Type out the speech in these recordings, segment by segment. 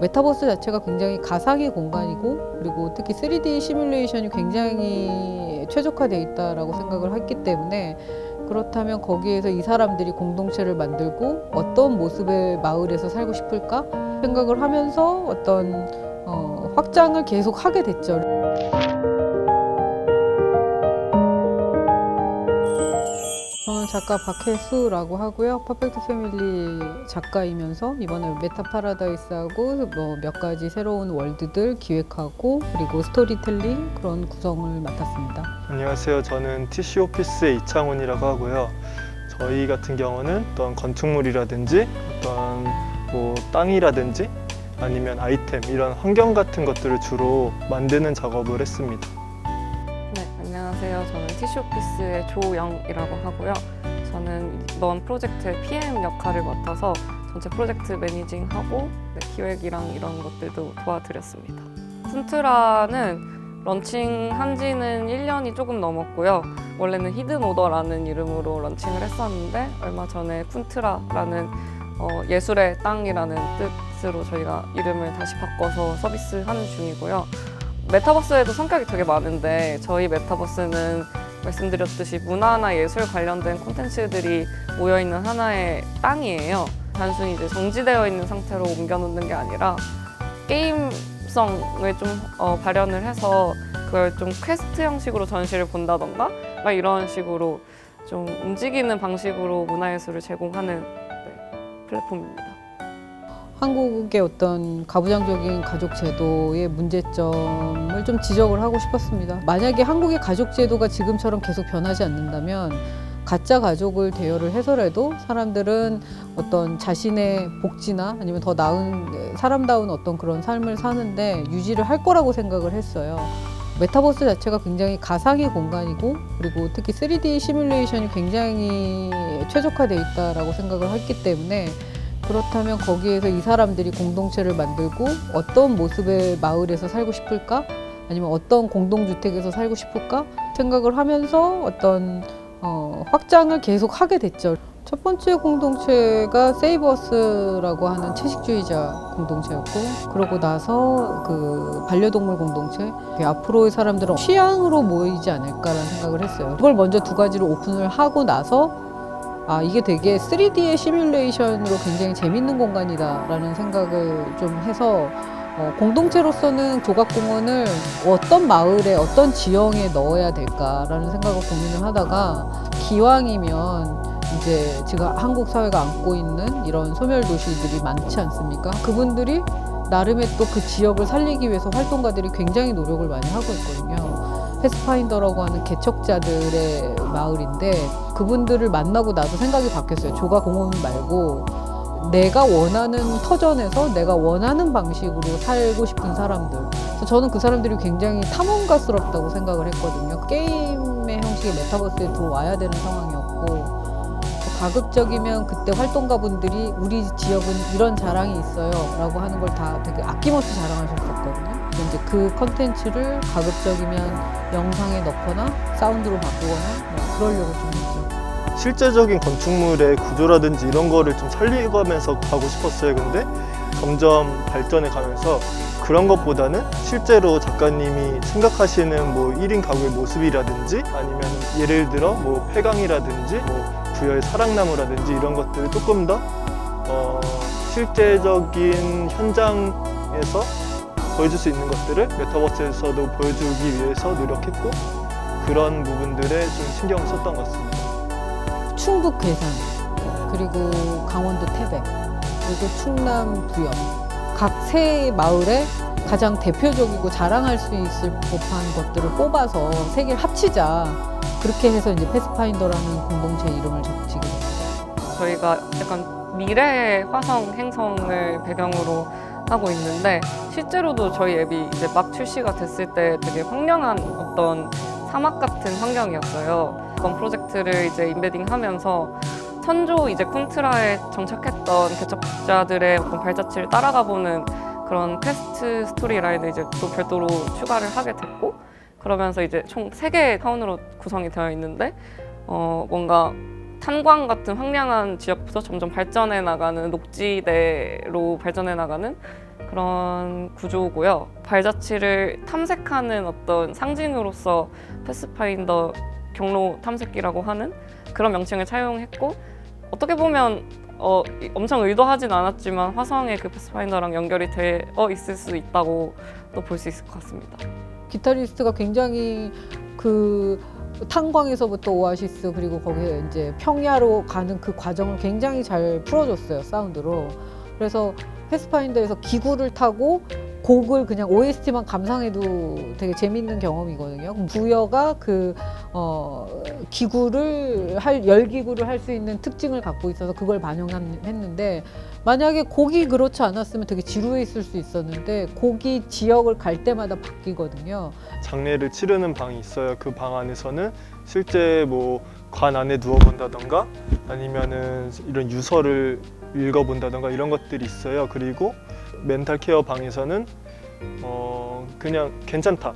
메타버스 자체가 굉장히 가상의 공간이고 그리고 특히 3D 시뮬레이션이 굉장히 최적화되어 있다라고 생각을 했기 때문에 그렇다면 거기에서 이 사람들이 공동체를 만들고 어떤 모습의 마을에서 살고 싶을까 생각을 하면서 어떤 어, 확장을 계속 하게 됐죠. 저는 작가 박혜수라고 하고요. 퍼펙트 패밀리 작가이면서 이번에 메타 파라다이스하고 뭐 몇 가지 새로운 월드들 기획하고 그리고 스토리텔링 그런 구성을 맡았습니다. 안녕하세요. 저는 TC 오피스의 이창훈이라고 하고요. 저희 같은 경우는 어떤 건축물이라든지 어떤 뭐 땅이라든지 아니면 아이템 이런 환경 같은 것들을 주로 만드는 작업을 했습니다. 저는 티슈 오피스의 조영이라고 하고요. 저는 이번 프로젝트의 PM 역할을 맡아서 전체 프로젝트 매니징하고 네, 기획이랑 이런 것들도 도와드렸습니다. 쿤트라는 런칭한 지는 1년이 조금 넘었고요. 원래는 히든 오더라는 이름으로 런칭을 했었는데 얼마 전에 쿤트라라는 어, 예술의 땅이라는 뜻으로 저희가 이름을 다시 바꿔서 서비스하는 중이고요. 메타버스에도 성격이 되게 많은데 저희 메타버스는 말씀드렸듯이 문화나 예술 관련된 콘텐츠들이 모여 있는 하나의 땅이에요. 단순히 이제 정지되어 있는 상태로 옮겨놓는 게 아니라 게임성을 좀 어, 발현을 해서 그걸 좀 퀘스트 형식으로 전시를 본다던가 막 이런 식으로 좀 움직이는 방식으로 문화예술을 제공하는 네, 플랫폼입니다. 한국의 어떤 가부장적인 가족 제도의 문제점을 좀 지적을 하고 싶었습니다. 만약에 한국의 가족 제도가 지금처럼 계속 변하지 않는다면 가짜 가족을 대여를 해서라도 사람들은 어떤 자신의 복지나 아니면 더 나은 사람다운 어떤 그런 삶을 사는데 유지를 할 거라고 생각을 했어요. 메타버스 자체가 굉장히 가상의 공간이고 그리고 특히 3D 시뮬레이션이 굉장히 최적화되어 있다라고 생각을 했기 때문에 그렇다면 거기에서 이 사람들이 공동체를 만들고 어떤 모습의 마을에서 살고 싶을까? 아니면 어떤 공동주택에서 살고 싶을까? 생각을 하면서 어떤 어, 확장을 계속 하게 됐죠. 첫 번째 공동체가 세이버스라고 하는 채식주의자 공동체였고, 그러고 나서 그 반려동물 공동체, 앞으로의 사람들은 취향으로 모이지 않을까라는 생각을 했어요. 그걸 먼저 두 가지를 오픈을 하고 나서 아 이게 되게 3D의 시뮬레이션으로 굉장히 재밌는 공간이다라는 생각을 좀 해서 어, 공동체로서는 조각공원을 어떤 마을에 어떤 지형에 넣어야 될까라는 생각을 고민을 하다가 기왕이면 이제 지금 한국 사회가 안고 있는 이런 소멸 도시들이 많지 않습니까? 그분들이 나름의 또 그 지역을 살리기 위해서 활동가들이 굉장히 노력을 많이 하고 있거든요. 패스파인더라고 하는 개척자들의 마을인데 그분들을 만나고 나서 생각이 바뀌었어요. 조각공원 말고 내가 원하는 터전에서 내가 원하는 방식으로 살고 싶은 사람들. 그래서 저는 그 사람들이 굉장히 탐험가스럽다고 생각을 했거든요. 게임의 형식의 메타버스에 들어와야 되는 상황이었고 가급적이면 그때 활동가분들이 우리 지역은 이런 자랑이 있어요 라고 하는 걸 다 되게 아낌없이 자랑하셨었거든요. 이제 그 컨텐츠를 가급적이면 영상에 넣거나 사운드로 바꾸거나 뭐 그러려고 좀 했죠. 실제적인 건축물의 구조라든지 이런 거를 좀 살려가면서 가고 싶었어요. 근데 점점 발전해 가면서 그런 것보다는 실제로 작가님이 생각하시는 뭐 1인 가구의 모습이라든지 아니면 예를 들어 뭐 폐광이라든지 뭐 부여의 사랑나무라든지 이런 것들을 조금 더 어, 실제적인 현장에서 보여줄 수 있는 것들을 메타버스에서도 보여주기 위해서 노력했고 그런 부분들에 좀 신경 을 썼던 것 같습니다. 충북 괴산 그리고 강원도 태백 그리고 충남 부영 각세 마을에 가장 대표적이고 자랑할 수 있을 법한 것들을 뽑아서 세 개를 합치자 그렇게 해서 이제 패스파인더라는 공동체 이름을 적지게 됐어요. 저희가 약간 미래의 화성 행성을 배경으로 하고 있는데 실제로도 저희 앱이 이제 막 출시가 됐을 때 되게 황량한 어떤 사막 같은 환경이었어요. 이번 프로젝트를 이제 인베딩하면서 선조 이제 쿤트라에 정착했던 개척자들의 어떤 발자취를 따라가 보는 그런 퀘스트 스토리 라인을 이제 또 별도로 추가를 하게 됐고 그러면서 이제 총 세 개의 타운으로 구성이 되어 있는데 어, 뭔가 탄광 같은 황량한 지역부터 점점 발전해 나가는 녹지대로 발전해 나가는 그런 구조고요. 발자취를 탐색하는 어떤 상징으로서 패스파인더 경로 탐색기라고 하는 그런 명칭을 차용했고 어떻게 보면 어, 이- 엄청 의도하진 않았지만 화성의 그 패스파인더랑 연결이 되어 있을 수 있다고 또 볼 수 있을 것 같습니다. 기타리스트가 굉장히 그 탄광에서부터 오아시스 그리고 거기에 이제 평야로 가는 그 과정을 굉장히 잘 풀어줬어요 사운드로. 그래서 패스파인더에서 기구를 타고 곡을 그냥 OST만 감상해도 되게 재밌는 경험이거든요. 부여가 그 어, 기구를 할 열기구를 할 수 있는 특징을 갖고 있어서 그걸 반영했는데 만약에 곡이 그렇지 않았으면 되게 지루해 있을 수 있었는데 곡이 지역을 갈 때마다 바뀌거든요. 장례를 치르는 방이 있어요. 그 방 안에서는 실제 뭐 관 안에 누워 본다던가 아니면은 이런 유서를 읽어 본다던가 이런 것들이 있어요. 그리고 멘탈 케어 방에서는 어 그냥 괜찮다.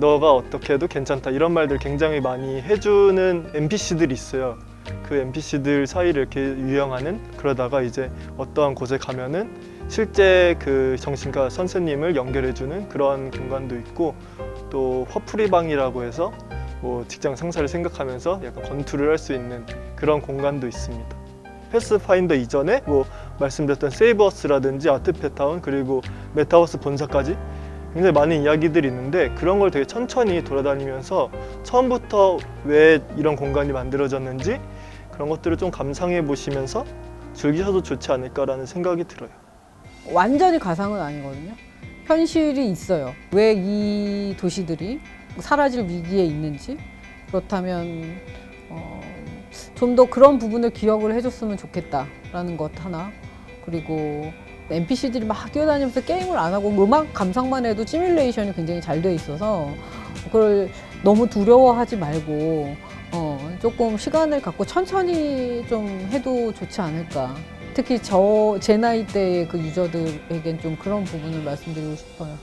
너가 어떻게 해도 괜찮다. 이런 말들 굉장히 많이 해주는 NPC들이 있어요. 그 NPC들 사이를 이렇게 유영하는 그러다가 이제 어떠한 곳에 가면은 실제 그 정신과 선생님을 연결해주는 그런 공간도 있고 또 화풀이방이라고 해서 뭐 직장 상사를 생각하면서 약간 권투를 할 수 있는 그런 공간도 있습니다. 패스파인더 이전에 뭐 말씀드렸던 세이버스라든지 아트페타운 그리고 메타버스 본사까지 굉장히 많은 이야기들이 있는데 그런 걸 되게 천천히 돌아다니면서 처음부터 왜 이런 공간이 만들어졌는지 그런 것들을 좀 감상해 보시면서 즐기셔도 좋지 않을까라는 생각이 들어요. 완전히 가상은 아니거든요. 현실이 있어요. 왜 이 도시들이 사라질 위기에 있는지 그렇다면 어, 좀 더 그런 부분을 기억을 해줬으면 좋겠다라는 것 하나 그리고 NPC들이 막 뛰어다니면서 게임을 안 하고 음악 감상만 해도 시뮬레이션이 굉장히 잘 돼 있어서 그걸 너무 두려워하지 말고 어, 조금 시간을 갖고 천천히 좀 해도 좋지 않을까. 특히 저 제 나이 대의 그 유저들에겐 좀 그런 부분을 말씀드리고 싶어요.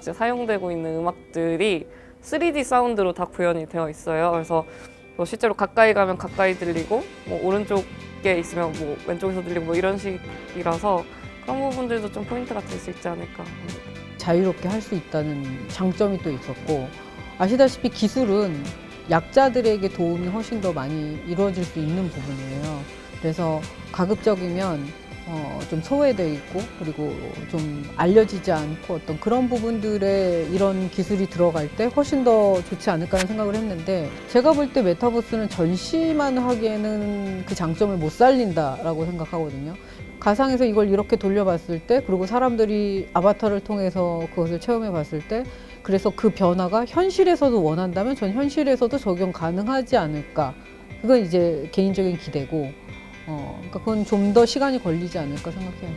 이제 사용되고 있는 음악들이 3D 사운드로 다 구현이 되어 있어요. 그래서 뭐 실제로 가까이 가면 가까이 들리고 뭐 오른쪽 에 있으면 뭐 왼쪽에서 들리고 뭐 이런 식이라서 그런 부분들도 좀 포인트가 될 수 있지 않을까 합니다. 자유롭게 할 수 있다는 장점이 또 있었고 아시다시피 기술은 약자들에게 도움이 훨씬 더 많이 이루어질 수 있는 부분이에요. 그래서 가급적이면 어, 좀 소외돼 있고 그리고 좀 알려지지 않고 어떤 그런 부분들에 이런 기술이 들어갈 때 훨씬 더 좋지 않을까 하는 생각을 했는데 제가 볼 때 메타버스는 전시만 하기에는 그 장점을 못 살린다라고 생각하거든요. 가상에서 이걸 이렇게 돌려봤을 때 그리고 사람들이 아바타를 통해서 그것을 체험해 봤을 때 그래서 그 변화가 현실에서도 원한다면 전 현실에서도 적용 가능하지 않을까 그건 이제 개인적인 기대고 어 그러니까 그건 좀 더 시간이 걸리지 않을까 생각해요.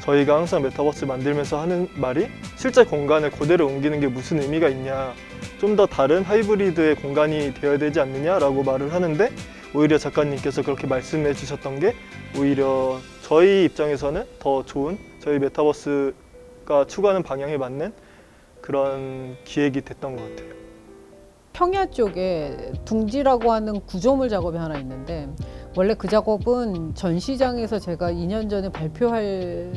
저희가 항상 메타버스 만들면서 하는 말이 실제 공간을 그대로 옮기는 게 무슨 의미가 있냐 좀 더 다른 하이브리드의 공간이 되어야 되지 않느냐라고 말을 하는데 오히려 작가님께서 그렇게 말씀해 주셨던 게 오히려 저희 입장에서는 더 좋은 저희 메타버스가 추구하는 방향에 맞는 그런 기획이 됐던 것 같아요. 평야 쪽에 둥지라고 하는 구조물 작업이 하나 있는데 원래 그 작업은 전시장에서 제가 2년 전에 발표할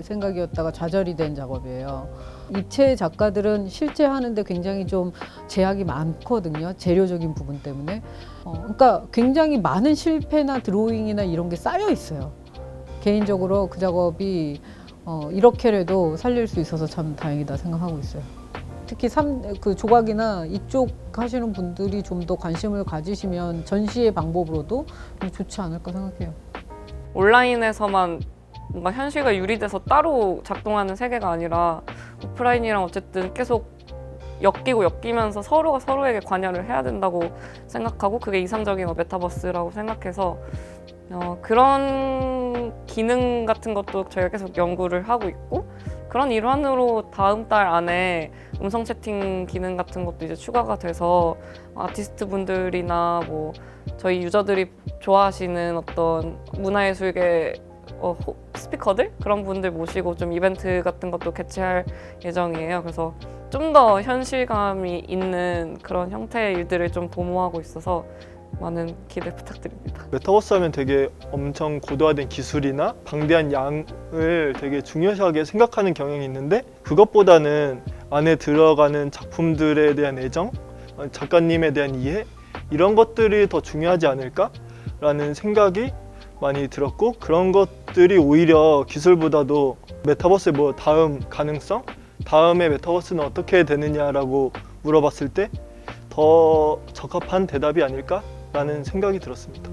생각이었다가 좌절이 된 작업이에요. 입체 작가들은 실제 하는데 굉장히 좀 제약이 많거든요. 재료적인 부분 때문에. 어, 그러니까 굉장히 많은 실패나 드로잉이나 이런 게 쌓여 있어요. 개인적으로 그 작업이 어, 이렇게라도 살릴 수 있어서 참 다행이다 생각하고 있어요. 특히 삼, 그 조각이나 이쪽 하시는 분들이 좀 더 관심을 가지시면 전시의 방법으로도 좀 좋지 않을까 생각해요. 온라인에서만 뭔가 현실과 유리돼서 따로 작동하는 세계가 아니라 오프라인이랑 어쨌든 계속 엮이고 엮이면서 서로가 서로에게 관여를 해야 된다고 생각하고 그게 이상적인 뭐 메타버스라고 생각해서 어, 그런 기능 같은 것도 저희가 계속 연구를 하고 있고 그런 일환으로 다음 달 안에 음성 채팅 기능 같은 것도 이제 추가가 돼서 아티스트 분들이나 뭐 저희 유저들이 좋아하시는 어떤 문화예술계 어, 호- 스피커들 그런 분들 모시고 좀 이벤트 같은 것도 개최할 예정이에요. 그래서 좀 더 현실감이 있는 그런 형태의 일들을 좀 도모하고 있어서 많은 기대 부탁드립니다. 메타버스 하면 되게 엄청 고도화된 기술이나 방대한 양을 되게 중요시하게 생각하는 경향이 있는데 그것보다는 안에 들어가는 작품들에 대한 애정, 어, 작가님에 대한 이해 이런 것들이 더 중요하지 않을까라는 생각이 많이 들었고 그런 것들이 오히려 기술보다도 메타버스의 뭐 다음 가능성, 다음에 메타버스는 어떻게 되느냐라고 물어봤을 때 더 적합한 대답이 아닐까 라는 생각이 들었습니다.